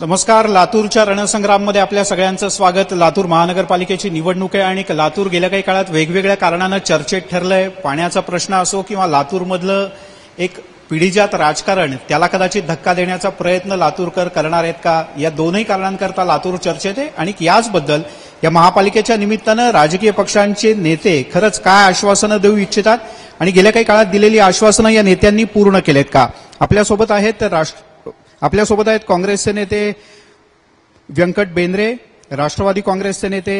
नमस्कार. लातूरच्या रणसंग्राममध्ये आपल्या सगळ्यांचं स्वागत. लातूर महानगरपालिकेची निवडणूक आहे आणि लातूर गेल्या काही काळात वेगवेगळ्या कारणानं चर्चेत ठरलंय. पाण्याचा प्रश्न असो किंवा लातूरमधलं एक पिढीजात राजकारण त्याला कदाचित धक्का देण्याचा प्रयत्न लातूरकर करणार आहेत का? या दोनही कारणांकरता लातूर चर्चेत आहे आणि याचबद्दल या महापालिकेच्या निमित्तानं राजकीय पक्षांचे नेते खरंच काय आश्वासनं देऊ इच्छितात आणि गेल्या काही काळात दिलेली आश्वासनं या नेत्यांनी पूर्ण केलेत का? आपल्यासोबत आहेत राष्ट्र आपल्यासोबत आहेत काँग्रेसचे नेते व्यंकट बेंद्रे राष्ट्रवादी काँग्रेसचे नेते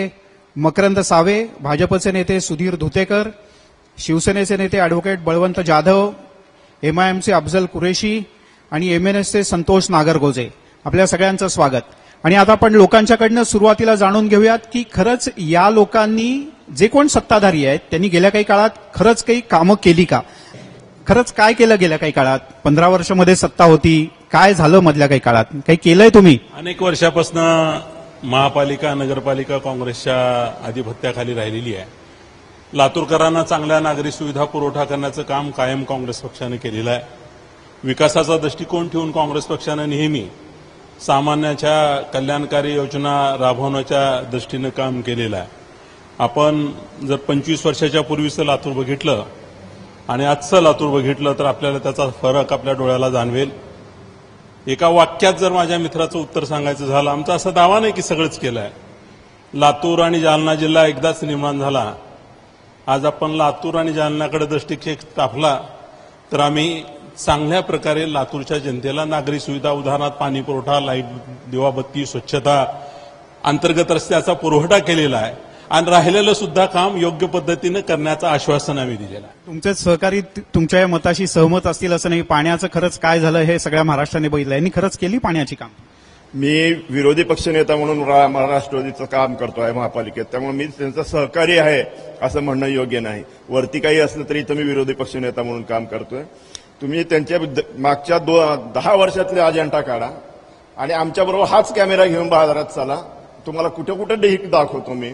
मकरंद सावे भाजपचे नेते सुधीर धुतेकर शिवसेनेचे नेते अॅडव्होकेट बळवंत जाधव एमआयएमचे अफजल कुरेशी आणि एमएनएसचे संतोष नागरगोजे. आपल्या सगळ्यांचं स्वागत. आणि आता आपण लोकांच्याकडनं सुरुवातीला जाणून घेऊयात की खरंच या लोकांनी जे कोण सत्ताधारी आहेत त्यांनी गेल्या काही काळात खरंच काही कामं केली का? खरंच काय केलं गेल्या काही काळात? पंधरा वर्षामध्ये सत्ता होती काय झालं मधल्या काही काळात? काही केलंय तुम्ही? अनेक वर्षापासून महापालिका नगरपालिका काँग्रेसच्या आधिपत्याखाली राहिलेली आहे. लातूरकरांना चांगल्या नागरी सुविधा पुरवठा करण्याचं काम कायम काँग्रेस पक्षानं केलेलं आहे. विकासाचा दृष्टिकोन ठेवून काँग्रेस पक्षानं नेहमी सामान्याच्या कल्याणकारी योजना राबवण्याच्या दृष्टीनं काम केलेलं आहे. आपण जर पंचवीस वर्षाच्या पूर्वीचं लातूर बघितलं आणि आजचं लातूर बघितलं तर आपल्याला त्याचा फरक आपल्या डोळ्याला जाणवेल. एका वाक्यात जर माझ्या मित्राचं उत्तर सांगायचं झालं आमचा असा दावा नाही की सगळंच केलं आहे लातूर आणि जालना जिल्हा एकदाच निर्माण झाला. आज आपण लातूर आणि जालन्याकडे दृष्टिक्षेप टाकला तर आम्ही चांगल्या प्रकारे लातूरच्या जनतेला नागरी सुविधा उदाहरणार्थ पाणी पुरवठा लाइट दिवाबत्ती स्वच्छता अंतर्गत रस्त्याचा पुरवठा केलेला आहे. आणि राहिलेलं सुद्धा काम योग्य पद्धतीनं करण्याचं आश्वासन आम्ही दिलेलं आहे. तुमचे सहकारी तुमच्या या मताशी सहमत असतील असं नाही पाण्याचं खरंच काय झालं हे सगळ्या महाराष्ट्राने बघितलं. यांनी खरंच केली पाण्याची काम? मी विरोधी पक्षनेता म्हणून रा- राष्ट्रवादीचं काम करतो आहे महापालिकेत. त्यामुळे मी त्यांचं सहकारी आहे असं म्हणणं योग्य नाही. वरती काही असलं तरी इथं मी विरोधी पक्षनेता म्हणून काम करतोय. तुम्ही त्यांच्या मागच्या दो दहा वर्षातले अजेंडा काढा आणि आमच्याबरोबर हाच कॅमेरा घेऊन बाजारात चला. तुम्हाला कुठे कुठे डेहिक दाखवतो मी.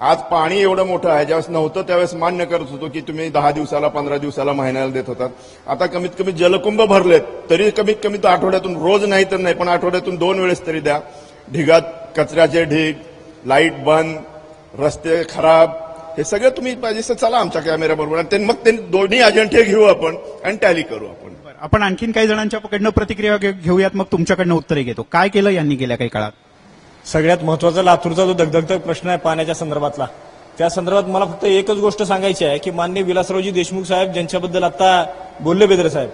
आज पाणी एवढं मोठं आहे ज्यावेळेस नव्हतं त्यावेळेस मान्य करत होतो की तुम्ही दहा दिवसाला पंधरा दिवसाला महिन्याला देत होतात. आता कमीत कमी जलकुंभ भरलेत तरी कमीत कमी तो आठवड्यातून रोज नाही तर नाही पण आठवड्यातून दोन वेळेस तरी द्या. ढिगात कचऱ्याचे ढीग लाइट बंद रस्ते खराब हे सगळं तुम्ही पाहिजे तर चला आमच्या कॅमेऱ्याबरोबर आणि ते- मग ते दोन्ही अजेंडे घेऊ आपण आणि टॅली करू आपण. आपण आणखीन काही जणांच्याकडनं प्रतिक्रिया घेऊयात मग तुमच्याकडनं उत्तरे घेतो. काय केलं यांनी गेल्या काही काळात? सगळ्यात महत्त्वाचा लातूरचा जो दगदगता प्रश्न आहे पाण्याच्या संदर्भातला त्या संदर्भात मला फक्त एकच गोष्ट सांगायची आहे की माननीय विलासरावजी देशमुख साहेब ज्यांच्याबद्दल आता बोलले बेदरे साहेब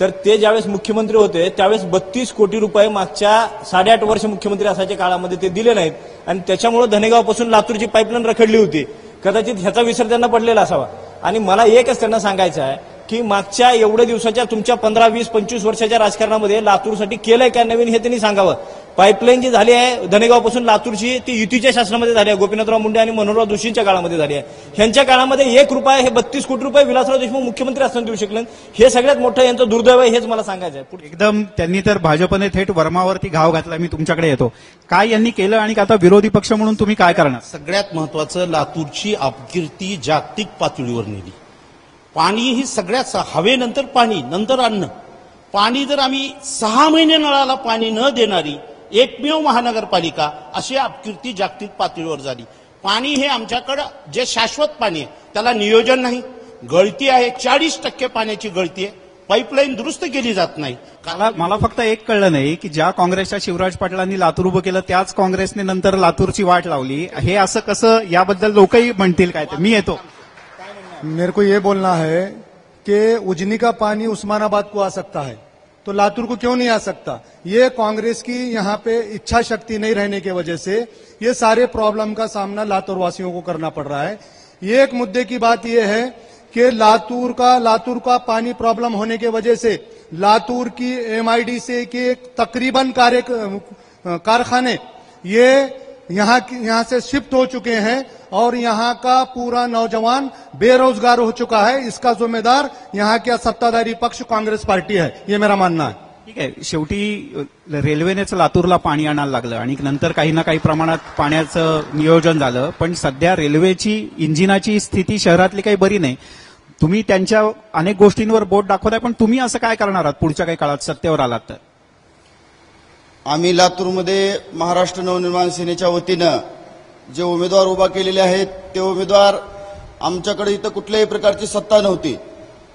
तर ते ज्यावेळेस मुख्यमंत्री होते त्यावेळेस बत्तीस कोटी रुपये मागच्या साडेआठ वर्ष मुख्यमंत्री असायच्या काळामध्ये ते दिले नाहीत. आणि त्याच्यामुळे धनेगावपासून लातूरची पाईपलाईन रखडली होती. कदाचित ह्याचा विसर त्यांना पडलेला असावा. आणि मला एकच त्यांना सांगायचं आहे की मागच्या एवढ्या दिवसाच्या तुमच्या पंधरा वीस पंचवीस वर्षाच्या राजकारणामध्ये लातूरसाठी केलंय काय नवीन हे त्यांनी सांगावं. पाईपलाईन जी झाली आहे धनेगावपासून लातूरची ती युतीच्या शासनामध्ये झाली आहे. गोपीनाथराव मुंडे आणि मनोहरराव जोशींच्या काळामध्ये झाली आहे. ह्यांच्या काळामध्ये एक रुपया हे बत्तीस कोटी रुपये विलासराव देशमुख मुख्यमंत्री असताना देऊ शकले. हे सगळ्यात मोठं यांचं दुर्दैव आहे हेच मला सांगायचं आहे एकदम त्यांनी तर भाजपने थेट वर्मावरती घाव घातला मी तुमच्याकडे येतो. काय यांनी केलं आणि आता विरोधी पक्ष म्हणून तुम्ही काय करणार? सगळ्यात महत्वाचं लातूरची अपकीर्ती जागतिक पातळीवर नेली. पाणी ही सगळ्यात हवेनंतर पाणी नंतर अन्न. पाणी जर आम्ही सहा महिने नळाला पाणी न देणारी एकमेव महानगरपालिका अशी अपकीर्ती जागतिक पातळीवर झाली. पाणी हे आमच्याकडं जे शाश्वत पाणी आहे त्याला नियोजन नाही. गळती आहे चाळीस टक्के पाण्याची गळती आहे. पाईपलाईन दुरुस्त केली जात नाही. मला मला फक्त एक कळलं नाही की ज्या काँग्रेसच्या शिवराज पाटलांनी लातूर उभं केलं त्याच काँग्रेसने नंतर लातूरची वाट लावली. हे असं कसं याबद्दल लोकही म्हणतील काय ते. मी येतो. मेरे को ये बोलना है कि उजनी का पानी उस्मानाबाद को आ सकता है। तो लातूर को क्यों नहीं आ सकता? ये कांग्रेस की यहाँ पे इच्छा शक्ति नहीं रहने की वजह से ये सारे प्रॉब्लम का सामना लातूर वासियों को करना पड़ रहा है। ये एक मुद्दे की बात यह है कि लातूर का लातूर का पानी प्रॉब्लम होने की वजह से लातूर की एमआईडी से के तकरीबन कार्य कारखाने, ये यहाँ की- यहाँ से शिफ्ट हो चुके हैं और यहाँ का पूरा नौजवान बेरोजगार हो चुका है। इसका जिम्मेदार यहाँ का सत्ताधारी पक्ष कांग्रेस पार्टी है। ये मेरा मानना है। ठीक आहे शेवटी रेल्वेनेच लातूरला पाणी आणायला लागलं आणि नंतर काही ना काही प्रमाणात पाण्याचं नियोजन झालं. पण सध्या रेल्वेची इंजिनाची स्थिती शहरातली काही बरी नाही. तुम्ही त्यांच्या अनेक गोष्टींवर बोट दाखवताय पण तुम्ही असं काय करणार आहात? पुढच्या काही काळात सत्तेवर आलात तर? आम्ही लातूरमध्ये महाराष्ट्र नवनिर्माण सेनेच्या वतीनं जे उमेदवार उभा केलेले आहेत ते उमेदवार आमच्याकडे इथं कुठल्याही प्रकारची सत्ता नव्हती.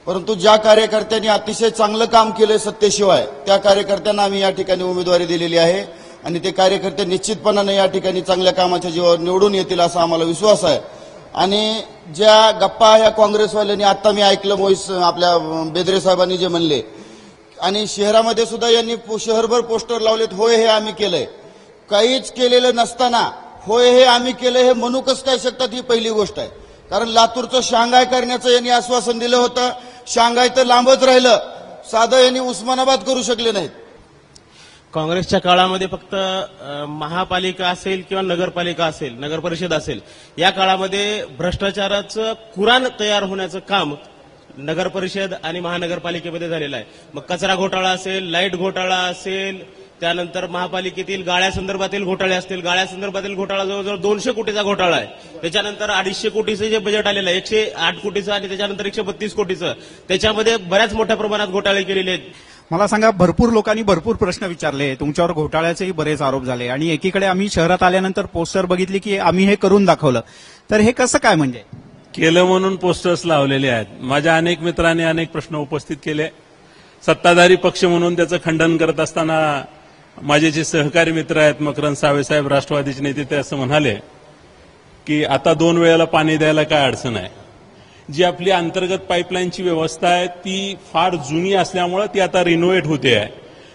परंतु ज्या कार्यकर्त्यांनी अतिशय चांगलं काम केलंय सत्तेशिवाय त्या कार्यकर्त्यांना आम्ही या ठिकाणी उमेदवारी दिलेली आहे आणि ते कार्यकर्ते निश्चितपणाने या ठिकाणी चांगल्या कामाच्या जीवावर निवडून येतील असा आम्हाला विश्वास आहे. आणि ज्या गप्पा ह्या काँग्रेसवाल्यांनी आता मी ऐकलं मोहिस आपल्या बेदरे साहेबांनी जे म्हणले आणि शहरामध्ये सुद्धा यांनी पो- शहरभर पोस्टर लावलेत होय हे आम्ही केलंय. काहीच केलेलं नसताना होय हे आम्ही केलंय हे म्हणू कसं काय शकतात ही पहिली गोष्ट आहे. कारण लातूरचं शांघाय करण्याचं यांनी आश्वासन दिलं होतं. शांघाय तर लांबच राहिलं. साधं यांनी उस्मानाबाद करू शकले नाहीत. काँग्रेसच्या काळामध्ये फक्त महापालिका असेल किंवा नगरपालिका असेल नगर परिषद असेल या काळामध्ये भ्रष्टाचाराचं कुराण तयार होण्याचं काम नगर परिषद आणि महानगरपालिकेमध्ये झालेला आहे. मग कचरा घोटाळा असेल लाइट घोटाळा असेल त्यानंतर महापालिकेतील गाळ्यासंदर्भातील घोटाळे असतील. गाळ्यासंदर्भातील घोटाळा जवळजवळ दोनशे कोटीचा घोटाळा आहे. त्याच्यानंतर अडीचशे कोटीचं जे बजेट आलेलं आहे एकशे आठ कोटीचं आणि त्याच्यानंतर एकशे बत्तीस कोटीचं त्याच्यामध्ये बऱ्याच मोठ्या प्रमाणात घोटाळे केलेले आहेत. मला सांगा भरपूर लोकांनी भरपूर प्रश्न विचारले. तुमच्यावर घोटाळ्याचेही बरेच आरोप झाले. आणि एकीकडे आम्ही शहरात आल्यानंतर पोस्टर बघितली की आम्ही हे करून दाखवलं. तर हे कसं काय म्हणजे? केलं म्हणून पोस्टर्स लावलेले आहेत. माझ्या अनेक मित्रांनी अनेक प्रश्न उपस्थित केले. सत्ताधारी पक्ष म्हणून त्याचं खंडन करत असताना माझे जे सहकारी मित्र आहेत मकरंद सावेसाहेब राष्ट्रवादीचे नेते ते असं म्हणाले की आता दोन वेळेला पाणी द्यायला काय अडचण आहे? जी आपली अंतर्गत पाईपलाईनची व्यवस्था आहे ती फार जुनी असल्यामुळं ती आता रिनोव्हेट होते आहे.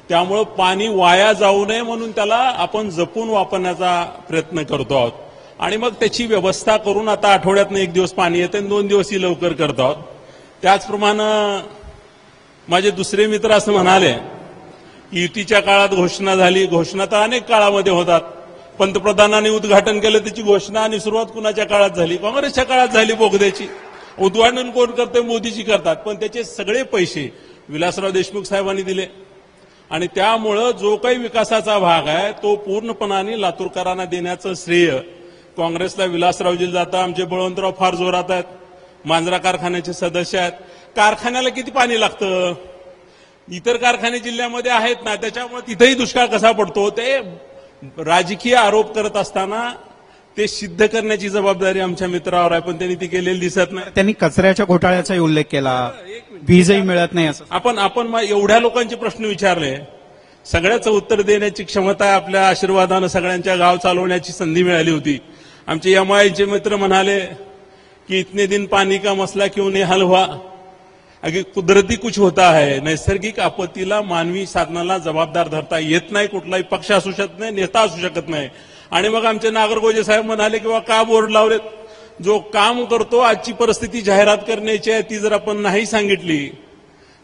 त्यामुळं पाणी वाया जाऊ नये म्हणून त्याला आपण जपून वापरण्याचा प्रयत्न करतो आहोत. आणि मग त्याची व्यवस्था करून आता आठवड्यातनं एक दिवस पाणी येते आणि दोन दिवसही लवकर करत आहोत. त्याचप्रमाणे माझे दुसरे मित्र असं म्हणाले युतीच्या काळात घोषणा झाली. घोषणा तर अनेक काळामध्ये होतात. पंतप्रधानांनी उद्घाटन केलं त्याची घोषणा आणि सुरुवात कुणाच्या काळात झाली? काँग्रेसच्या काळात झाली बोगद्याची. उद्घाटन कोण करते मोदीजी करतात. पण त्याचे सगळे पैसे विलासराव देशमुख साहेबांनी दिले. आणि त्यामुळं जो काही विकासाचा भाग आहे तो पूर्णपणाने लातूरकरांना देण्याचं श्रेय काँग्रेसला विलासरावजी जातं आमचे बळवंतराव फार जोरात आहेत मांजरा कारखान्याचे सदस्य आहेत. कारखान्याला किती पाणी लागतं? इतर कारखाने जिल्ह्यामध्ये आहेत ना त्याच्यामुळे तिथेही दुष्काळ कसा पडतो? ते राजकीय आरोप करत असताना ते सिद्ध करण्याची जबाबदारी आमच्या मित्रावर आहे पण त्यांनी ती केलेली दिसत नाही. त्यांनी कचऱ्याच्या घोटाळ्याचाही उल्लेख केला. वीजही मिळत नाही असं. आपण आपण एवढ्या लोकांचे प्रश्न विचारले. सगळ्याचं उत्तर देण्याची क्षमता आपल्या आशीर्वादानं सगळ्यांच्या गाव चालवण्याची संधी मिळाली होती. आमचे एमआयचे मित्र म्हणाले कि इतने दिन पाणी का मसला क्यों नहीं हल हुआ? अगे कुदरती कुछ होता है नैसर्गिक आपत्तीला मानवी साधनाला जबाबदार धरता येत नाही कुठलाही पक्ष असू शकत नाही नेता असू शकत नाही. आणि मग आमचे नागरगोजे साहेब म्हणाले किंवा का बोर्ड लावलेत? जो काम करतो आजची परिस्थिती जाहिरात करण्याची आहे ती जर आपण नाही सांगितली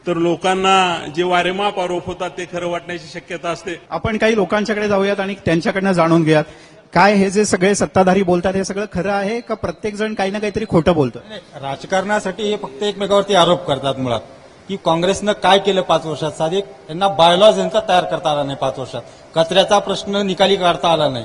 तर लोकांना जे वारेमाप आरोप होतात ते खरं वाटण्याची शक्यता असते. आपण काही लोकांच्याकडे जाऊयात आणि त्यांच्याकडनं जाणून घेऊयात. काय हे जे सगळे सत्ताधारी बोलतात हे सगळं खरं आहे का प्रत्येक जण काही ना काहीतरी खोटं बोलतोय? राजकारणासाठी हे फक्त एकमेकावरती आरोप करतात मुळात. की काँग्रेसनं काय केलं पाच वर्षात साधे? यांना बायोलॉज यांचा तयार करता आला नाही पाच वर्षात. कचऱ्याचा प्रश्न निकाली काढता आला नाही.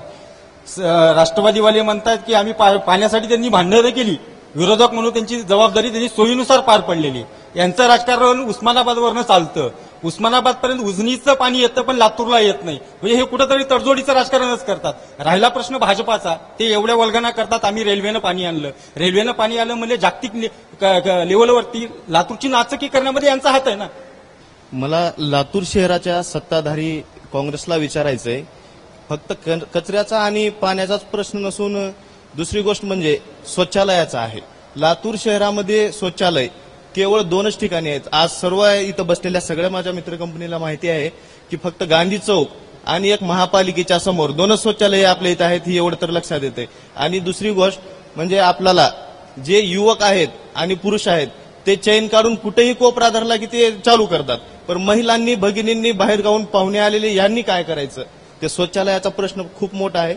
स- राष्ट्रवादीवाले म्हणतात की आम्ही पा- पाण्यासाठी त्यांनी भांडणं केली विरोधक म्हणून त्यांची जबाबदारी त्यांनी सोयीनुसार पार पडलेली. यांचं राजकारण उस्मानाबादवरनं चालतं. उस्मानाबादपर्यंत उजनीचं पाणी येतं पण लातूरला येत नाही. म्हणजे हे कुठंतरी तडजोडीचं राजकारणच करतात. राहिला प्रश्न भाजपाचा. ते एवढ्या वल्गना करतात आम्ही रेल्वेनं पाणी आणलं. रेल्वेनं पाणी आलं म्हणजे जागतिक ले- क- लेवलवरती लातूरची नाचकी करण्यामध्ये यांचा हात आहे ना. मला लातूर शहराच्या सत्ताधारी काँग्रेसला विचारायचंय. फक्त क- कचऱ्याचा आणि पाण्याचाच प्रश्न नसून दुसरी गोष्ट म्हणजे स्वच्छालयाचा आहे. लातूर शहरामध्ये शौचालय केवळ दोनच ठिकाणी आहेत. आज सर्व इथं बसलेल्या सगळ्या माझ्या मित्र कंपनीला माहिती आहे की फक्त गांधी चौक आणि एक महापालिकेच्या समोर दोनच शौचालय आपल्या इथं आहेत ही एवढं तर लक्षात येते आणि दुसरी गोष्ट म्हणजे आपल्याला जे युवक आहेत आणि पुरुष आहेत ते चैन काढून कुठेही कोपरा धरला की ते चालू करतात. पण महिलांनी भगिनींनी बाहेर गाऊन पाहुणे आलेले यांनी काय करायचं? ते शौचालयाचा प्रश्न खूप मोठा आहे.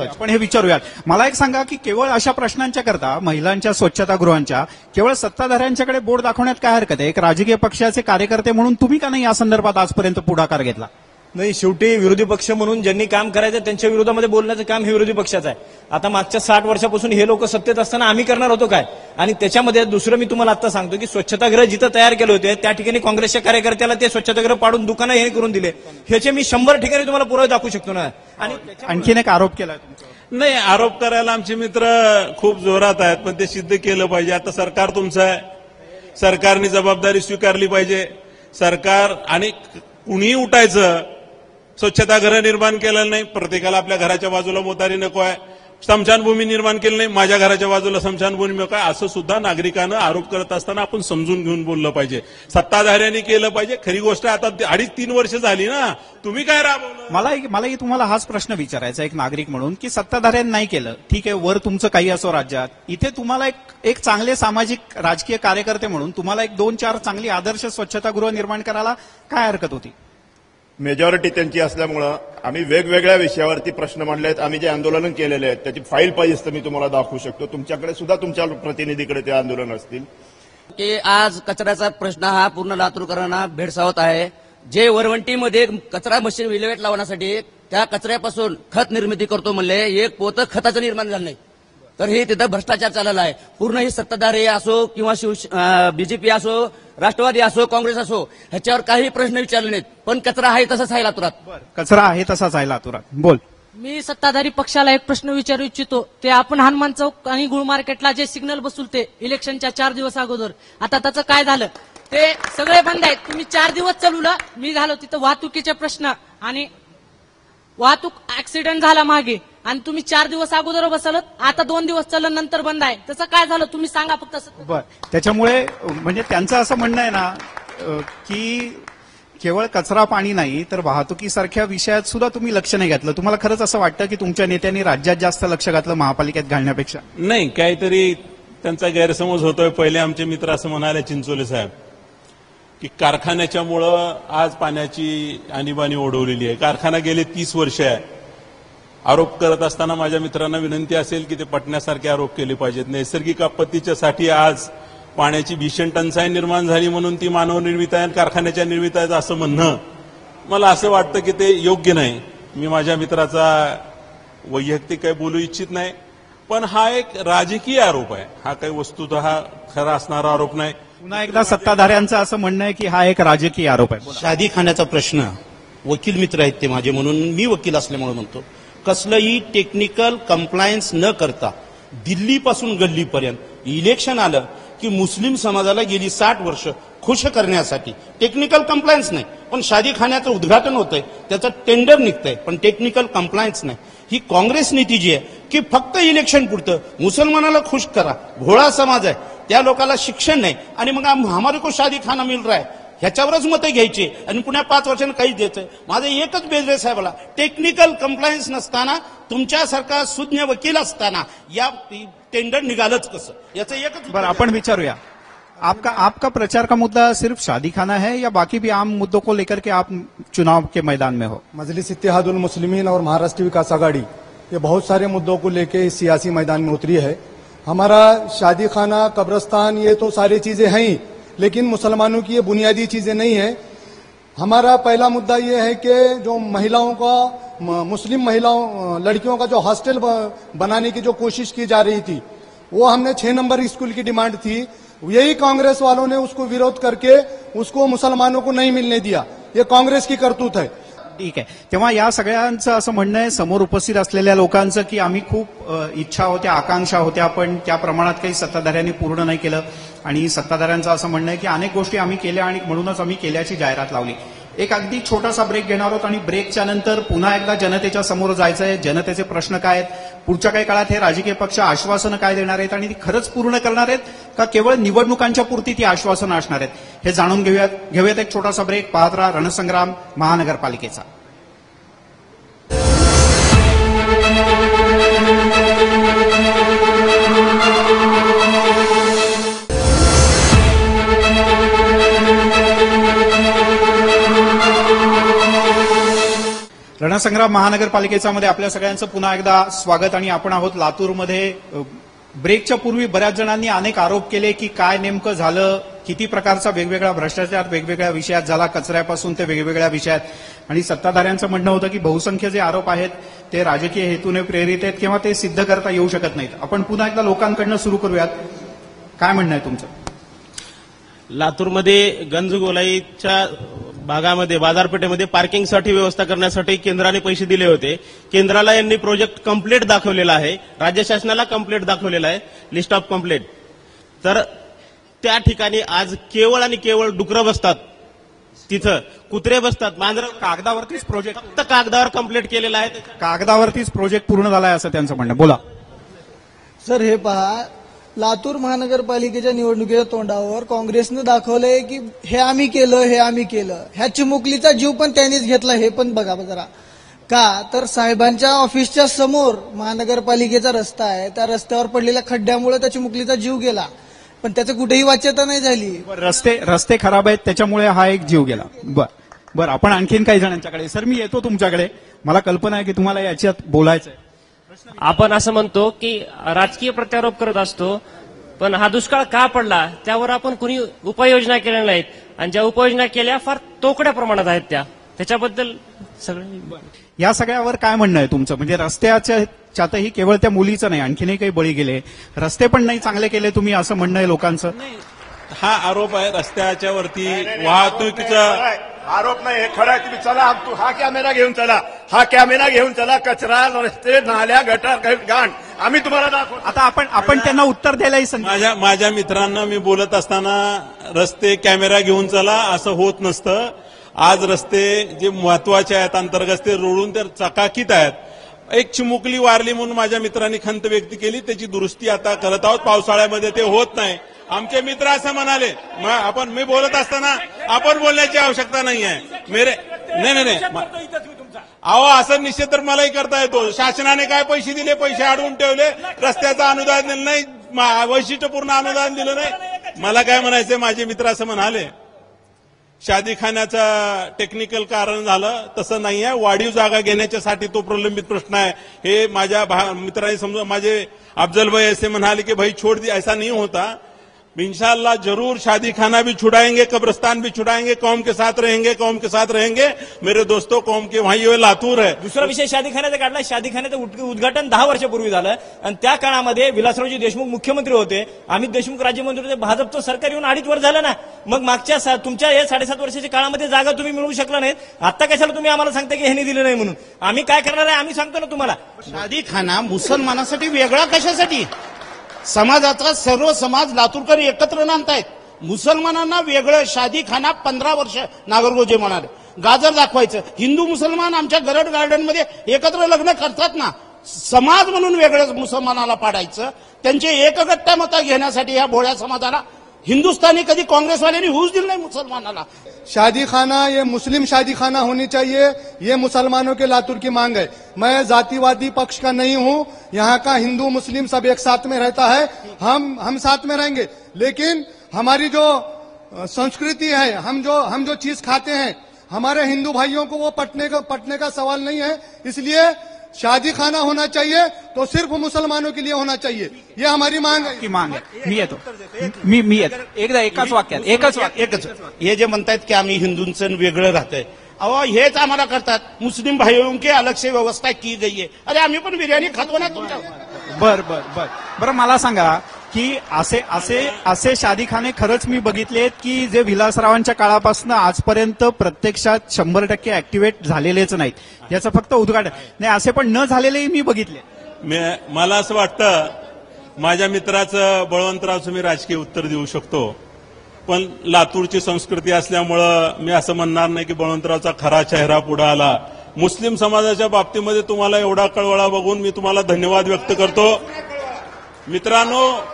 आपण हे विचारूयात. मला एक सांगा की केवळ अशा प्रश्नांच्या करता महिलांच्या स्वच्छतागृहांच्या केवळ सत्ताधाऱ्यांच्याकडे बोर्ड दाखवण्यात काय हरकत आहे? एक राजकीय पक्षाचे कार्यकर्ते म्हणून तुम्ही का नाही या संदर्भात आजपर्यंत पुढाकार घेतला? नाही शेवटी विरोधी पक्ष म्हणून ज्यांनी काम करायचं त्यांच्या विरोधामध्ये बोलण्याचं काम हे विरोधी पक्षाचं आहे. आता मागच्या साठ वर्षापासून हे लोक सत्तेत असताना आम्ही करणार होतो काय? आणि त्याच्यामध्ये दुसरं मी तुम्हाला आता सांगतो की स्वच्छतागृह जिथं तयार केले होते त्या ठिकाणी काँग्रेसच्या कार्यकर्त्याला ते स्वच्छतागृह पाडून दुकानं हे करून दिले. ह्याचे मी शंभर ठिकाणी तुम्हाला पुरावे दाखवू शकतो ना. आणि आणखीन एक आरोप केलाय तुमचा नाही आरोप करायला आमचे मित्र खूप जोरात आहेत पण ते सिद्ध केलं पाहिजे. आता सरकार तुमचं आहे. सरकारने जबाबदारी स्वीकारली पाहिजे. सरकार आणि कुणीही उठायचं स्वच्छतागृह निर्माण केलेलं नाही. प्रत्येकाला आपल्या घराच्या बाजूला मोतारी नको आहे. स्मशानभूमी निर्माण केली नाही. माझ्या घराच्या बाजूला स्मशानभूमी नको आहे. असं सुद्धा नागरिकांना आरोप करत असताना आपण समजून घेऊन बोललं पाहिजे. सत्ताधाऱ्यांनी केलं पाहिजे. खरी गोष्ट आता अडीच तीन वर्ष झाली ना. तुम्ही काय राबवलं? मला एक- मलाही तुम्हाला हाच प्रश्न विचारायचा एक नागरिक म्हणून की सत्ताधाऱ्यांनी नाही केलं. ठीक आहे वर तुमचं काही असो राज्यात. इथे तुम्हाला एक एक चांगले सामाजिक राजकीय कार्यकर्ते म्हणून तुम्हाला एक दोन चार चांगली आदर्श स्वच्छतागृह निर्माण करायला काय हरकत होती? मेजॉरिटी त्यांची असल्यामुळं आम्ही वेगवेगळ्या विषयावरती प्रश्न मांडले आहेत आम्ही जे आंदोलन केलेले आहेत त्याची फाईल पाहिजे तर मी तुम्हाला दाखवू शकतो. तुमच्याकडे सुद्धा तुमच्या प्रतिनिधीकडे ते आंदोलन असतील. की आज कचऱ्याचा प्रश्न हा पूर्ण लातूरकरांना भेडसावत आहे. जे वरवंटीमध्ये कचरा मशीन विल्हेवाट लावण्यासाठी त्या कचऱ्यापासून खत निर्मिती करतो म्हणले एक पोतं खताचं निर्माण झालं नाही. तर हे तिथं भ्रष्टाचार चाललेला आहे. पूर्ण ही सत्ताधारी असो किंवा शिव बीजेपी असो राष्ट्रवादी असो काँग्रेस असो ह्याच्यावर काही प्रश्न विचारले नाहीत. पण कचरा आहे तसंच आहे लातूरात. कचरा आहे तसाच आहे लातूरात. बोल. मी सत्ताधारी पक्षाला एक प्रश्न विचारू इच्छितो. ते आपण हनुमान चौक आणि गुळ मार्केटला जे सिग्नल बसवते इलेक्शनच्या चार दिवस अगोदर. आता त्याचं काय झालं? ते सगळे बंद आहेत. तुम्ही चार दिवस चालवलं मी झालो तिथं वाहतुकीचे प्रश्न आणि वाहतूक ऍक्सिडेंट झाला मागे. आणि तुम्ही चार दिवस अगोदर बसवलं आता दोन दिवस चाललं नंतर बंद आहे. त्याचं काय झालं? तुम्ही सांगा फक्त बर. त्याच्यामुळे म्हणजे त्यांचं असं म्हणणं आहे ना अ, की केवळ कचरा पाणी नाही तर वाहतुकीसारख्या विषयात सुद्धा तुम्ही लक्ष नाही घातलं. तुम्हाला खरंच असं वाटतं की तुमच्या नेत्यांनी राज्यात जास्त लक्ष घातलं महापालिकेत घालण्यापेक्षा? नाही काहीतरी त्यांचा गैरसमज होतोय. पहिले आमचे मित्र असं म्हणाले चिंचोले साहेब की कारखान्याच्यामुळं आज पाण्याची आणीबाणी ओढवलेली आहे. कारखाना गेले तीस वर्ष आहे. आरोप करत असताना माझ्या मित्रांना विनंती असेल की ते पटण्यासारखे आरोप केले पाहिजेत. नैसर्गिक आपत्तीच्या साठी आज पाण्याची भीषण टंचाई निर्माण झाली म्हणून ती मानवनिर्मित आहे आणि कारखान्याच्या निर्मित आहेत असं म्हणणं मला असं वाटतं की ते योग्य नाही. मी माझ्या मित्राचा वैयक्तिक काही बोलू इच्छित नाही. पण हा एक राजकीय आरोप आहे. हा काही वस्तुतः खरा असणारा आरोप नाही. पुन्हा एकदा सत्ताधाऱ्यांचं असं म्हणणं आहे की हा एक राजकीय आरोप आहे. शादी खाण्याचा प्रश्न वकील मित्र आहेत ते माझे म्हणून मी वकील असल्यामुळे म्हणतो. कसलंही टेक्निकल कम्प्लायन्स न करता दिल्लीपासून गल्लीपर्यंत इलेक्शन आलं की मुस्लिम समाजाला गेली साठ वर्ष खुश करण्यासाठी. टेक्निकल कम्प्लायन्स नाही. पण शादी खाण्याचं उद्घाटन होतंय. त्याचं टेंडर निघतंय. पण टेक्निकल कम्प्लायन्स नाही. ही काँग्रेस नीती जी आहे की फक्त इलेक्शन पुरतं मुसलमानाला खुश करा. घोळा समाज आहे. त्या लोकाला शिक्षण नाही. आणि मग आम- हमारे को शादी खाना मिल रहा है. ह्याच्यावरच मतं घ्यायची. आणि पुन्हा पाच वर्षांनी काहीच द्यायचं माझं एकच बेजरे साहेबाला. टेक्निकल कम्प्लायन्स नसताना तुमच्यासारखा सुज्ञ वकील असताना या टेंडर निघालंच कसं? याचं एकच बरं आपण विचारूया. आपका आपका प्रचार का मुद्दा सिर्फ शादी खाना है या बाकी भी आम मुद्दों को लेकर के आप चुनाव के मैदान में हो? मजलिस इत्तेहादुल मुस्लिमीन और महाराष्ट्र विकास आघाड़ी ये बहुत सारे मुद्दों को लेके इस सियासी मैदान में उतरी है। हमारा शादी खाना कब्रस्तान ये तो सारी चीजें हैं ही। लेकिन मुसलमानों की ये बुनियादी चीज़ें नहीं है। हमारा पहला मुद्दा ये है कि जो महिलाओं का मुस्लिम महिलाओं लड़कियों का जो हॉस्टल बनाने की जो कोशिश की जा रही थी, वो हमने छह नंबर स्कूल की डिमांड थी। यही कांग्रेस वालों ने उसको विरोध करके उसको मुसलमानों को नहीं मिलने दिया। ये कांग्रेस की करतूत है। ठीक आहे. तेव्हा या सगळ्यांचं असं म्हणणं आहे समोर उपस्थित असलेल्या लोकांचं की आम्ही खूप इच्छा होत्या आकांक्षा होत्या पण त्या प्रमाणात काही सत्ताधाऱ्यांनी पूर्ण नाही केलं. आणि सत्ताधाऱ्यांचं असं म्हणणं आहे की अनेक गोष्टी आम्ही केल्या आणि म्हणूनच आम्ही केल्याची जाहिरात लावली. एक अगदी छोटासा ब्रेक घेणार आहोत आणि ब्रेकच्या नंतर पुन्हा एकदा जनतेच्या समोर जायचं आहे जनतेचे प्रश्न काय आहेत? पुढच्या काही काळात हे राजकीय पक्ष आश्वासनं काय देणार आहेत? आणि ती खरंच पूर्ण करणार आहेत? का केवळ निवडणुकांच्या पुरती ती आश्वासनं असणार आहेत? हे जाणून घेऊयात. घेऊयात एक छोटासा ब्रेक पाहत राहा रणसंग्राम महानगरपालिकेचा. रणसंग्राम महानगरपालिकेचा मध्ये आपल्या सगळ्यांचं पुन्हा एकदा स्वागत आणि आपण आहोत लातूरमध्ये. ब्रेकच्या पूर्वी बऱ्याच जणांनी अनेक आरोप केले की काय नेमकं झालं किती प्रकारचा वेगवेगळा भ्रष्टाचार वेगवेगळ्या विषयात झाला कचऱ्यापासून ते वेगवेगळ्या विषयात. आणि सत्ताधाऱ्यांचं म्हणणं होतं की बहुसंख्य जे आरोप आहेत ते राजकीय हेतूने प्रेरित आहेत किंवा ते सिद्ध करता येऊ शकत नाहीत. आपण पुन्हा एकदा लोकांकडनं सुरू करूयात. काय म्हणणं आहे तुमचं? लातूरमध्ये गंजगोलाईच्या भागामध्ये बाजारपेठेमध्ये पार्किंगसाठी व्यवस्था करण्यासाठी केंद्राने पैसे दिले होते. केंद्राला यांनी प्रोजेक्ट कंप्लीट दाखवलेला आहे. राज्य शासनाला कंप्लीट दाखवलेला आहे. List of complete. तर त्या ठिकाणी आज केवळ आणि केवळ डुकरं बसतात. तिथं कुत्रे बसतात. मांजर कागदावरतीच प्रोजेक्ट फक्त कागदावर कंप्लीट केलेला आहे. कागदावरतीच प्रोजेक्ट पूर्ण झालाय असं त्यांचं म्हणणं बोला. सर हे पहा लातूर महानगरपालिकेच्या निवडणुकीच्या तोंडावर काँग्रेसनं दाखवलंय की हे आम्ही केलं हे आम्ही केलं. ह्या चिमुकलीचा जीव पण त्यांनीच घेतला हे पण बघा जरा. का? तर साहेबांच्या ऑफिसच्या समोर महानगरपालिकेचा रस्ता आहे. त्या रस्त्यावर पडलेल्या खड्ड्यामुळे त्या चिमुकलीचा जीव गेला. पण त्याचं कुठेही वाच्यता नाही झाली. रस्ते रस्ते खराब आहेत त्याच्यामुळे हा एक जीव गेला. बर. बर आपण आणखीन काही जणांच्याकडे सर मी येतो तुमच्याकडे. मला कल्पना आहे की तुम्हाला याच्यात बोलायचं आहे आपण असं म्हणतो की राजकीय प्रत्यारोप करत असतो पण हा दुष्काळ का पडला त्यावर आपण कुणी उपाययोजना केल्या नाहीत. आणि ज्या उपाययोजना केल्या फार तोकड्या प्रमाणात आहेत त्या. त्याच्याबद्दल सगळं या सगळ्यावर काय म्हणणं आहे तुमचं? म्हणजे रस्त्याच्या च्यातही केवळ त्या मुलीचं नाही आणखीनही काही बळी गेले. रस्ते पण नाही चांगले केले तुम्ही असं म्हणणं आहे लोकांचं? हा आरोप आहे रस्त्याच्या वरती वाहतुकीचा आरोप नाही हे खरं आहे तुम्ही चला तू हा कॅमेरा घेऊन चला. हा कॅमेरा घेऊन चला कचरा रस्ते नाल्या गटार काही घाण. आम्ही तुम्हाला दाखवू आता आपण आपण त्यांना उत्तर द्यायलाही संधी माझ्या माझ्या मित्रांना मी बोलत असताना रस्ते कॅमेरा घेऊन चला असं होत नसतं. आज रस्ते जे महत्त्वाचे आहेत अंतर्गत ते रोडून तर चकाकीत आहेत. एक चिमुकली वारली म्हणून माझ्या मित्रांनी खंत व्यक्त केली. त्याची दुरुस्ती आता करत आहोत. पावसाळ्यामध्ये ते होत नाही. आमचे मित्र असं म्हणाले मग आपण मी बोलत असताना आपण बोलण्याची आवश्यकता नाही आहे मेरे नाही नाही नाही. अहो असं निश्चित तर मलाही करता येतो. शासनाने काय पैसे दिले? पैसे अडवून ठेवले. रस्त्याचं अनुदान दिलं नाही. वैशिष्ट्यपूर्ण अनुदान दिलं नाही. मला काय म्हणायचंय? माझे मित्र असं म्हणाले. शादीखान्याचा टेक्निकल कारण झालं. तसं नाही आहे वाढीव जागा घेण्याच्यासाठी तो प्रलंबित प्रश्न आहे. हे माझ्या भा- मित्रांनी समजा माझे अफजल भाई असे म्हणाले की भाई छोड़ दी ऐसा नहीं होता. इंशाल्लाह जरूर शादी खाना भी छुड़ाएंगे कब्रिस्तान भी छुड़ाएंगे कौम के साथ रहेंगे कौम के साथ रहेंगे। मेरे दोस्तों कौम के वहां ये लातूर है। दुसरा विषय शादीखान्याचा काढला शादीखान्याचं उद्ग- उद्घाटन दहा वर्षापूर्वी झालं आणि त्या काळामध्ये विलासरावजी देशमुख मुख्यमंत्री होते अमित देशमुख राज्यमंत्री होते भाजपचं सरकार येऊन अडीच वर्ष झालं ना. मग मागच्या तुमच्या या साडेसात वर्षाच्या काळामध्ये जागा तुम्ही मिळवू शकला नाहीत. आता कशाला तुम्ही आम्हाला सांगता की ह्यांनी दिलं नाही म्हणून? आम्ही काय करणार आहे? आम्ही सांगतो ना तुम्हाला. शादीखाना मुसलमानासाठी वेगळा कशासाठी? समाजाचा सर्व समाज लातूरकर एकत्र नांदतायत. मुसलमानांना वेगळं शादीखाना पंधरा वर्ष नागरगोजे म्हणाले. गाजर दाखवायचं. हिंदू मुसलमान आमच्या गरड गार्डनमध्ये एकत्र लग्न करतात ना समाज म्हणून वेगळं मुसलमानाला पाडायचं. त्यांचे एकगट्ट्या मतं घेण्यासाठी या भोळ्या समाजाला हिंदुस्थानी कधी काँग्रेसवाल्यांनी होऊच दिलं नाही मुसलमानाला. शादी खाना ये मुस्लिम शादी खाना होनी चाहिए ये मुसलमानों के लातूर की मांग है। मैं जातिवादी पक्ष का नहीं हूँ। यहाँ का हिंदू मुस्लिम सब एक साथ में रहता है। हम हम साथ में रहेंगे। लेकिन हमारी जो संस्कृति है हम जो हम जो चीज़ खाते हैं हमारे हिंदू भाइयों को वो पटने का पटने का सवाल नहीं है। इसलिए शादी खाना होना चाहिए तो सिर्फ़ मुसलमानों के लिए होना चाहिए। ये हमारी मांग है। की मांग आहे मी येतो मी मी येतो एकदा एकाच वाक्यात एकच वाक्य एकच हे जे म्हणतायत की आम्ही हिंदूंचं वेगळं राहतंय अहो हेच आम्हाला करतात. मुस्लिम भाइयों की अलग से व्यवस्था की गई है अरे आम्ही पण बिर्याणी खातो ना तुमच्या बर बर बर. बरं मला सांगा की असे असे असे शादीखाने खरंच मी बघितलेत की जे विलासरावांच्या काळापासून आजपर्यंत प्रत्यक्षात शंभर टक्के ऍक्टिव्हेट झालेलेच नाहीत. याचं फक्त उद्घाटन. नाही असे पण न झालेलेही मी बघितले. मला असं वाटतं माझ्या मित्राचं बळवंतरावचं मी राजकीय उत्तर देऊ शकतो. पण लातूरची संस्कृती असल्यामुळं मी असं म्हणणार नाही की बळवंतरावचा खरा चेहरा पुढे आला. मुस्लिम समाजाच्या बाबतीमध्ये तुम्हाला एवढा कळवळा बघून मी तुम्हाला धन्यवाद व्यक्त करतो. मित्रांनो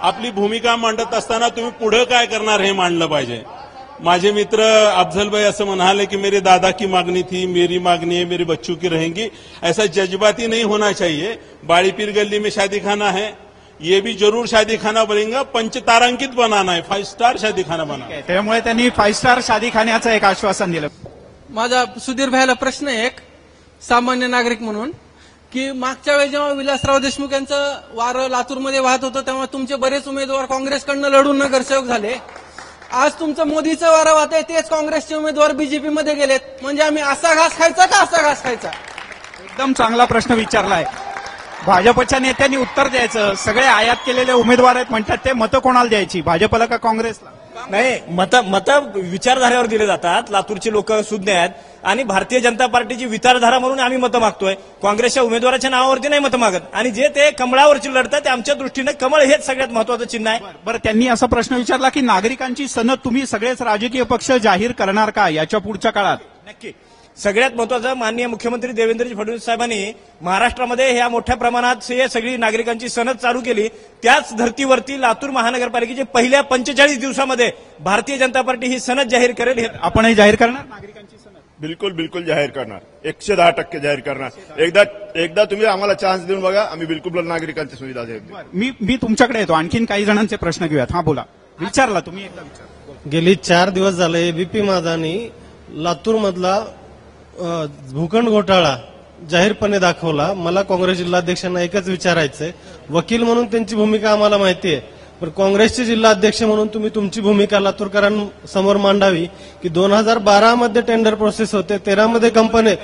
आपली भूमिका मांडत असताना तुम्ही पुढे काय करणार हे मांडलं पाहिजे. माझे मित्र अफजलभाई असं म्हणाले की मेरे दादा की मागणी थी मेरी मागणी है मेरे बच्चों की रहेंगी. ऐसा जज्बाती नहीं होना चाहिए. बाळीपीर गल्ली गली में शादी खाना है. ये भी जरूर शादी खाना बनेगा पंचतारांकित बनाना है फाइव स्टार शादी खाना बनाना है। त्यामुळे त्यांनी फाईव्ह स्टार शादीखान्याचं एक आश्वासन दिलं. माझा सुधीर भाईला प्रश्न आहे एक सामान्य नागरिक म्हणून की मागच्या वेळी जेव्हा विलासराव देशमुख यांचं वारं लातूरमध्ये वाहत होतं तेव्हा तुमचे बरेच उमेदवार काँग्रेसकडनं लढून नगरसेवक झाले. आज तुमचं मोदीचं वारं वाहत आहे तेच काँग्रेसचे उमेदवार बीजेपी मध्ये गेलेत. म्हणजे आम्ही असा घास खायचा का असा घास खायचा? एकदम चांगला प्रश्न विचारलाय. भाजपच्या नेत्यांनी उत्तर द्यायचं. सगळे आयात केलेले उमेदवार आहेत म्हणतात ते मतं कोणाला द्यायची? भाजपला का काँग्रेसला? नाही मत मत विचारधारेवर दिले जातात. लातूरचे लोक सुज्ञ आहेत. आणि भारतीय जनता पार्टीची विचारधारा म्हणून आम्ही मतं मागतोय. काँग्रेसच्या उमेदवाराच्या नावावरती नाही मतं मागत. आणि जे ते कमळावरची लढतात ते आमच्या दृष्टीने कमळ हेच सगळ्यात महत्वाचं चिन्ह आहे. बरं त्यांनी असा प्रश्न विचारला की नागरिकांची सनद तुम्ही सगळेच राजकीय पक्ष जाहीर करणार का याच्या पुढच्या काळात? नक्की. सगळ्यात महत्वाचं माननीय मुख्यमंत्री देवेंद्रजी फडणवीस साहेबांनी महाराष्ट्रामध्ये ह्या मोठ्या प्रमाणात हे सगळी नागरिकांची सनद चालू केली. त्याच धर्तीवरती लातूर महानगरपालिकेची पहिल्या पंचेचाळीस दिवसामध्ये भारतीय जनता पार्टी ही सनद जाहीर करेल हे आपणही जाहीर करणार? नागरिकांची सनद. बिलकुल बिलकुल जाहीर करणार. एकशे दहा टक्के जाहीर करणार. एकदा एकदा तुम्ही आम्हाला चान्स देऊन बघा आम्ही बिलकुल नागरिकांची सुविधा देऊ. मी मी तुमच्याकडे येतो. आणखीन काही जणांचे प्रश्न घेऊयात. हा बोला. विचारला तुम्ही एकदा विचार. गेली चार दिवस झाले एबीपी माझानी लातूर मधला भूखंड घोटाळा जाहीरपणे दाखवला. मला काँग्रेस जिल्हाध्यक्षांना एकच विचारायचंय. वकील म्हणून त्यांची भूमिका आम्हाला माहिती आहे पण काँग्रेसचे जिल्हाध्यक्ष म्हणून तुम्ही तुमची भूमिका लातूरकरांसमोर मांडावी की दोन हजार बारा मध्ये टेंडर प्रोसेस होते तेरा मध्ये कंपनी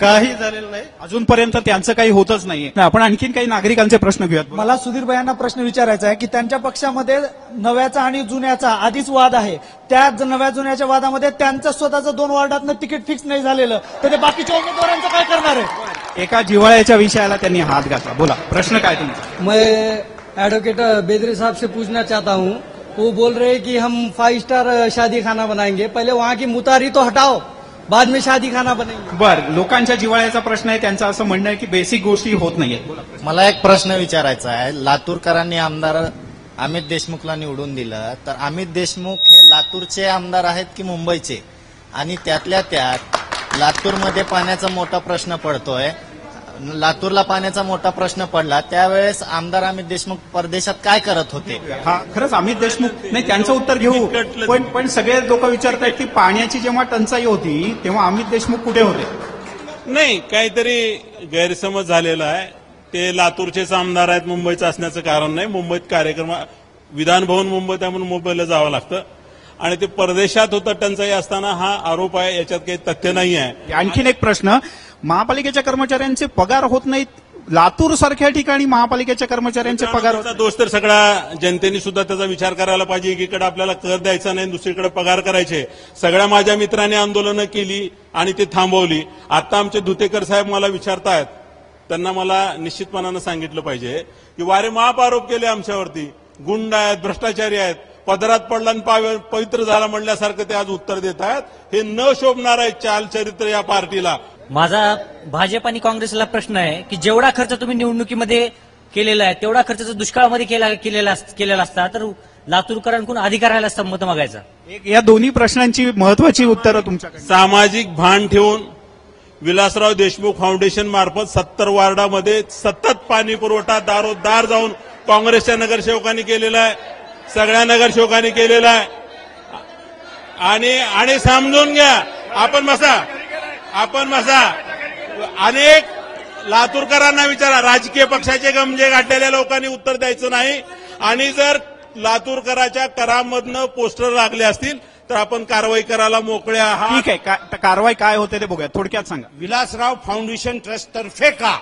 काही झालेलं नाही. अजूनपर्यंत त्यांचं काही होतच नाहीये. आपण आणखीन काही नागरिकांचे प्रश्न घेऊयात. मला सुधीर यांना प्रश्न विचारायचा आहे की त्यांच्या पक्षामध्ये नव्याचा आणि जुन्याचा आधीच वाद आहे. त्या ज- नव्या जुन्याच्या वादामध्ये त्यांचं स्वतःचं दोन वॉर्डातनं तिकीट फिक्स नाही झालेलं. तर ते बाकीच्या उमेदवारांचं काय करणार आहे? एका जिव्हाळ्याच्या विषयाला त्यांनी हात घातला. बोला प्रश्न काय तुमचा? मैं एडवोकेट बेदरे साहब से पूछना चाहता हूँ। वो बोल रहे हैं कि हम फाइव स्टार शादी खाना बनाएंगे। पहले वहाँ की मुतारी तो हटाओ बाद में शादी खाना बनेंगे बर लोकांच्या जिव्हाळ्याचा प्रश्न आहे त्यांचं असं म्हणणं आहे की बेसिक गोष्टी होत नाहीयेत. मला एक प्रश्न विचारायचा आहे. लातूरकरांनी आमदार अमित देशमुखला निवडून दिलं. तर अमित देशमुख हे लातूरचे आमदार आहेत की मुंबईचे? आणि त्यातल्या त्यात लातूरमध्ये पाण्याचा मोठा प्रश्न पडतोय. लातूरला पाण्याचा मोठा प्रश्न पडला त्यावेळेस आमदार अमित देशमुख परदेशात काय करत होते? हा खरंच अमित देशमुख नाही त्यांचं उत्तर घेऊ. पण पण सगळे लोक विचारतायत की पाण्याची जेव्हा टंचाई होती तेव्हा अमित देशमुख कुठे होते? नाही काहीतरी गैरसमज झालेला आहे. ते लातूरचेच आमदार आहेत मुंबईचं असण्याचं कारण नाही. मुंबईत कार्यक्रम विधान भवन मुंबईत आहे म्हणून मुंबईला जावं लागतं. आणि ते परदेशात होतं टंचाई असताना हा आरोप आहे याच्यात काही तथ्य नाही आहे. आणखीन एक प्रश्न महापालिकेच्या कर्मचाऱ्यांचे पगार होत नाहीत. लातूर सारख्या ठिकाणी महापालिकेच्या कर्मचाऱ्यांचे पगार होत दोष तर सगळ्या जनतेने सुद्धा त्याचा विचार करायला पाहिजे. एकीकडे आपल्याला कर द्यायचा नाही दुसरीकडे पगार करायचे. सगळ्या माझ्या मित्रांनी आंदोलनं केली आणि ती थांबवली. आता आमचे धुतेकर साहेब मला विचारतायत. त्यांना मला निश्चितपणानं सांगितलं पाहिजे की वारे माप आरोप केले आमच्यावरती. गुंड आहेत भ्रष्टाचारी आहेत. पदरात पडला आणि पाव- पवित्र झाला म्हणल्यासारखं ते आज उत्तर देत आहेत. हे न शोभणार आहे चाल चरित्र या पार्टीला. माझा भाजप आणि काँग्रेसला प्रश्न आहे की जेवढा खर्च तुम्ही निवडणुकीमध्ये केलेला आहे तेवढा खर्च जर दुष्काळामध्ये केला केलेला अस- केलेला असता तर लातूरकरांकडून अधिकाराला संमत मागायचा. एक या दोन्ही प्रश्नांची महत्वाची उत्तरं तुमच्याकडे सामाजिक भान ठेवून विलासराव देशमुख फाउंडेशन मार्फत सत्तर वार्डामध्ये सतत पाणी पुरवठा दारोदार जाऊन काँग्रेसच्या नगरसेवकांनी केलेला आहे सगळ्या नगरसेवकांनी केलेला आहे. आणि आणि समजून घ्या. आपण बसा. आपण बसा. अनेक लातूरकरांना विचारा राजकीय पक्षाचे गमजे गाठलेल्या लोकांनी उत्तर द्यायचं नाही. आणि जर लातूरकराच्या करामधनं पोस्टर लागले असतील तर आपण कारवाई करायला मोकळे आहात. ठीक आहे. का- कारवाई काय होते ते बघूया. थोडक्यात सांगा. विलासराव फाउंडेशन ट्रस्ट तर्फे का?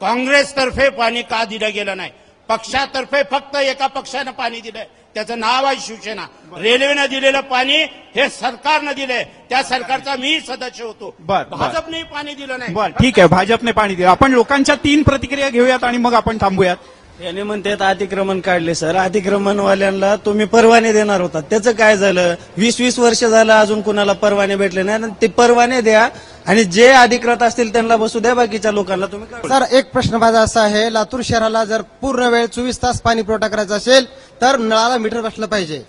काँग्रेस तर्फे पाणी का दिलं गेलं नाही? पक्षातर्फे फक्त एका पक्षानं पाणी दिलंय. त्याचं नाव आहे शिवसेना. रेल्वेनं दिलेलं पाणी हे सरकारनं दिलंय. त्या सरकारचा मी सदस्य होतो. बर, बर. भाजपने पाणी दिलं नाही. बर ठीक आहे. भाजपने पाणी दिलं. आपण लोकांच्या तीन प्रतिक्रिया घेऊयात आणि मग आपण थांबूयात. याने म्हणतात अतिक्रमण काढले सर. अतिक्रमणवाल्यांना तुम्ही परवाने देणार होता त्याचं काय झालं? वीस वीस वर्ष झालं अजून कुणाला परवाने भेटले नाही. आणि ते परवाने द्या. आणि जे अधिकृत असतील त्यांना बसू द्या बाकीच्या लोकांना तुम्ही सर एक प्रश्न माझा असा आहे. लातूर शहराला जर पूर्ण वेळ चोवीस तास पाणी पुरवठा करायचा असेल तर नळाला मीटर बसलं पाहिजे.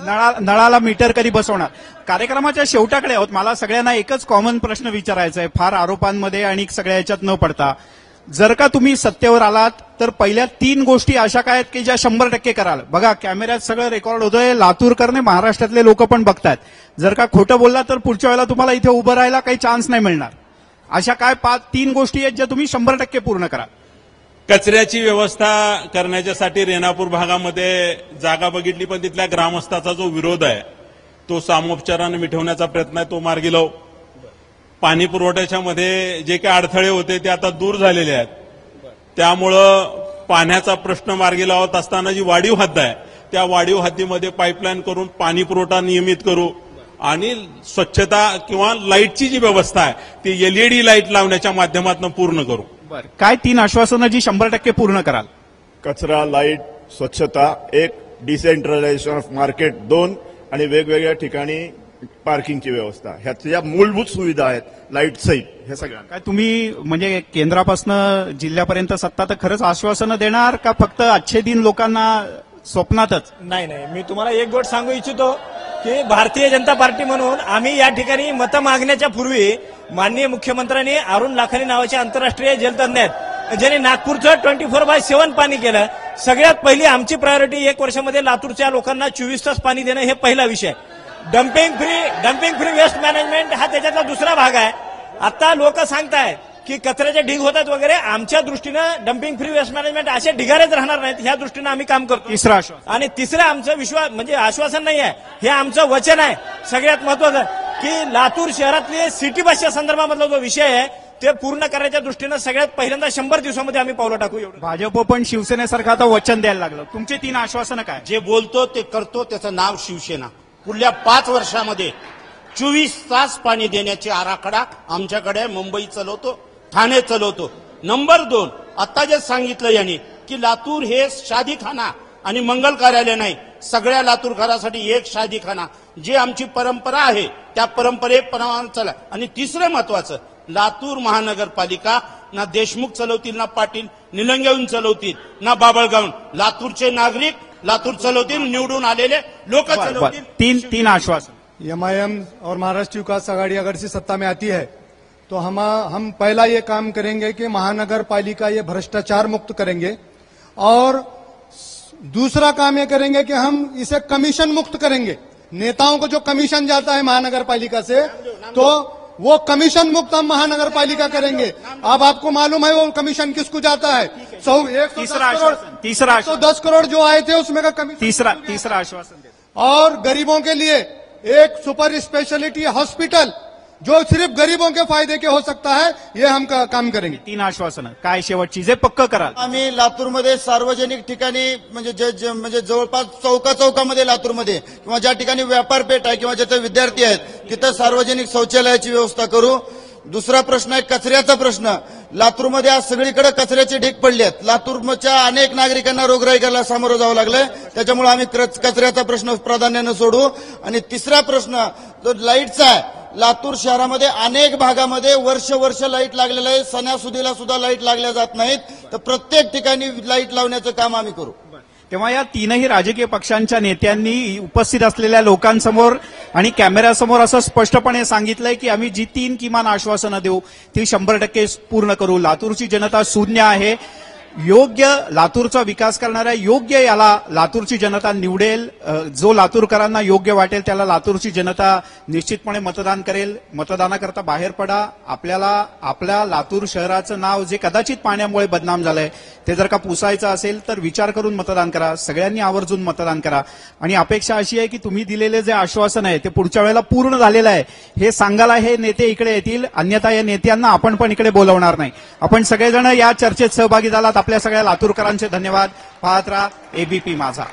नळा नळाला मीटर कधी बसवणार? कार्यक्रमाच्या शेवटाकडे आहोत. मला सगळ्यांना एकच कॉमन प्रश्न विचारायचा आहे. फार आरोपांमध्ये आणि सगळ्या याच्यात न पडता. जर का तुम्ही सत्तेवर आलात तर पहिल्या तीन गोष्टी अशा काय आहेत की ज्या शंभर टक्के कराल. बघा कॅमेऱ्यात सगळं रेकॉर्ड होतंय लातूरकरने महाराष्ट्रातले लोक पण बघतायत. जर का खोटं बोलला तर पुढच्या वेळेला तुम्हाला इथे उभं राहायला काही चान्स नाही मिळणार. अशा काय पाच तीन गोष्टी आहेत ज्या तुम्ही शंभर टक्के पूर्ण करा कचऱ्याची व्यवस्था करण्याच्यासाठी रेणापूर भागामध्ये जागा बघितली पण तिथल्या ग्रामस्थाचा जो विरोध आहे तो सामोपचाराने मिठवण्याचा प्रयत्न आहे तो मार्गी लावू. पाणी पुरवठ्याच्या मध्ये जे काही अडथळे होते ते आता दूर झालेले आहेत. त्यामुळं पाण्याचा प्रश्न मार्गी लावत असताना जी वाढीव हद्द आहे त्या वाढीव हद्दीमध्ये पाईपलाईन करून पाणी पुरवठा नियमित करू आणि स्वच्छता किंवा लाईटची जी व्यवस्था आहे ती एलईडी लाइट लावण्याच्या माध्यमातून पूर्ण करू. काय तीन आश्वासनं जी शंभर टक्के पूर्ण कराल? कचरा लाइट स्वच्छता एक डिसेंट्रलायझेशन ऑफ मार्केट दोन आणि वेगवेगळ्या ठिकाणी पार्किंगची व्यवस्था ह्याच्या मूलभूत सुविधा आहेत लाइट सहित हे सगळ्या. काय तुम्ही म्हणजे केंद्रापासून जिल्ह्यापर्यंत सत्ता तर खरंच आश्वासनं देणार का फक्त अच्छे दिन लोकांना स्वप्नातच? नाही नाही. मी तुम्हाला एक गोष्ट सांगू इच्छितो की भारतीय जनता पार्टी म्हणून आम्ही या ठिकाणी मतं मागण्याच्या पूर्वी माननीय मुख्यमंत्र्यांनी अरुण लाखानी नावाचे आंतरराष्ट्रीय जलतज्ञ आहेत ज्यांनी नागपूरचं ट्वेंटी फोर बाय सेव्हन पाणी केलं. सगळ्यात पहिली आमची प्रायोरिटी एक वर्षामध्ये लातूरच्या लोकांना चोवीस तास पाणी देणं हे पहिला विषय dumping free dumping free waste management हा त्याच्यातला दुसरा भाग आहे. आता लोक सांगतायत की कचऱ्याचे ढीग होतात वगैरे आमच्या दृष्टीनं डम्पिंग फ्री वेस्ट मॅनेजमेंट असे ढिगारेच राहणार नाहीत. ह्या दृष्टीनं आम्ही काम करतो. तिसरं आश्वासन. आणि तिसरं आमचं विश्वास म्हणजे आश्वासन नाही आहे. हे आमचं वचन आहे. सगळ्यात महत्वाचं की लातूर शहरातले सिटी बसच्या संदर्भामधला जो विषय आहे ते पूर्ण करण्याच्या दृष्टीनं सगळ्यात पहिल्यांदा शंभर दिवसामध्ये आम्ही पावलं टाकू एवढं. भाजप पण शिवसेनेसारखं आता वचन द्यायला लागलं. तुमचे तीन आश्वासनं काय? जे बोलतो ते करतो त्याचं नाव शिवसेना. पुढल्या पाच वर्षामध्ये चोवीस तास पाणी देण्याची आराखडा आमच्याकडे मुंबई चालवतो ठाणे चलवतो. नंबर दोन आता जे सांगितलं यांनी की लातूर हे शादीखाना आणि मंगल कार्यालय नाही सगळ्या लातूरकरांसाठी एक शादीखाना. जी आमची परंपरा आहे त्या परंपरेप्रमाणे चला आणि तिसरं महत्वाचं लातूर महानगरपालिका ना देशमुख चलवतील ना पाटील निलंग्याहून चलवतील ना बाबळगावून लातूरचे नागरिक लातूर चालवतील निवडून आलेले लोक चालवतील तीन तीन आश्वासन. एमआईएम और महाराष्ट्र विकास आघाड़ी अगर से सत्ता में आती है तो हम हम पहला ये काम करेंगे कि महानगर पालिका ये भ्रष्टाचार मुक्त करेंगे और दूसरा काम ये करेंगे कि हम इसे कमीशन मुक्त करेंगे। नेताओं को जो कमीशन जाता है महानगर पालिका से तो वो कमीशन मुक्त हम महानगर पालिका करेंगे। अब आपको मालूम है वो कमीशन किसको जाता है? सौ एक सौ तीसरा दस करोड़ आश्वासन तीसरा सौ दस करोड़ जो आए थे उसमें का कमीशन तीसरा तीसरा आश्वासन दे और गरीबों के लिए एक सुपर स्पेशलिटी हॉस्पिटल जो सिर्फ गरीबों के फायदे के हो सकता है ये हम का, काम करेंगे। तीन आश्वासनं काय शेवटची जे पक्क कराल आम्ही लातूरमध्ये सार्वजनिक ठिकाणी म्हणजे जे जे- म्हणजे जवळपास चौका चौकामध्ये लातूरमध्ये किंवा ज्या ठिकाणी व्यापारपेठ आहे किंवा जिथे विद्यार्थी आहेत तिथं सार्वजनिक शौचालयाची व्यवस्था करू. दुसरा प्रश्न आहे कचऱ्याचा प्रश्न. लातूरमध्ये आज सगळीकडे कचऱ्याचे ढीक पडले आहेत. लातूरच्या अनेक नागरिकांना रोगराईकाला सामोरं जावं लागलंय. त्याच्यामुळे आम्ही कच- कचऱ्याचा प्रश्न प्राधान्यानं सोडू. आणि तिसरा प्रश्न जो लाईटचा आहे लातूर शहरामध्ये अनेक भागामध्ये वर्ष वर्ष लाइट लागलेलं आहे. सणासुदीला सुद्धा लाइट लागल्या जात नाहीत. तर प्रत्येक ठिकाणी लाइट लावण्याचं काम आम्ही करू. तेव्हा या तीनही राजकीय पक्षांच्या नेत्यांनी उपस्थित असलेल्या लोकांसमोर आणि कॅमेऱ्यासमोर असं स्पष्टपणे सांगितलंय की आम्ही जी तीन किमान आश्वासनं देऊ ती शंभर टक्के पूर्ण करू. लातूरची जनता शून्य आहे. योग्य लातूरचा विकास करणाऱ्या योग्य याला लातूरची जनता निवडेल जो लातूरकरांना योग्य वाटेल त्याला लातूरची जनता निश्चितपणे मतदान करेल. मतदानाकरता बाहेर पडा. आपल्याला आपल्या लातूर शहराचं नाव जे कदाचित पाण्यामुळे बदनाम झालंय ते जर का पुसायचं असेल तर विचार करून मतदान करा. सगळ्यांनी आवर्जून मतदान करा. आणि अपेक्षा अशी आहे की तुम्ही दिलेले जे आश्वासन आहे ते पुढच्या वेळेला पूर्ण झालेलं आहे. हे सांगायला हे नेते इकडे येतील अन्यथा या नेत्यांना आपण पण इकडे बोलवणार नाही. आपण सगळेजण या चर्चेत सहभागी झालात. आपल्या सगळ्या लातूरकरांचे धन्यवाद. पाहत राहा एबीपी माझा.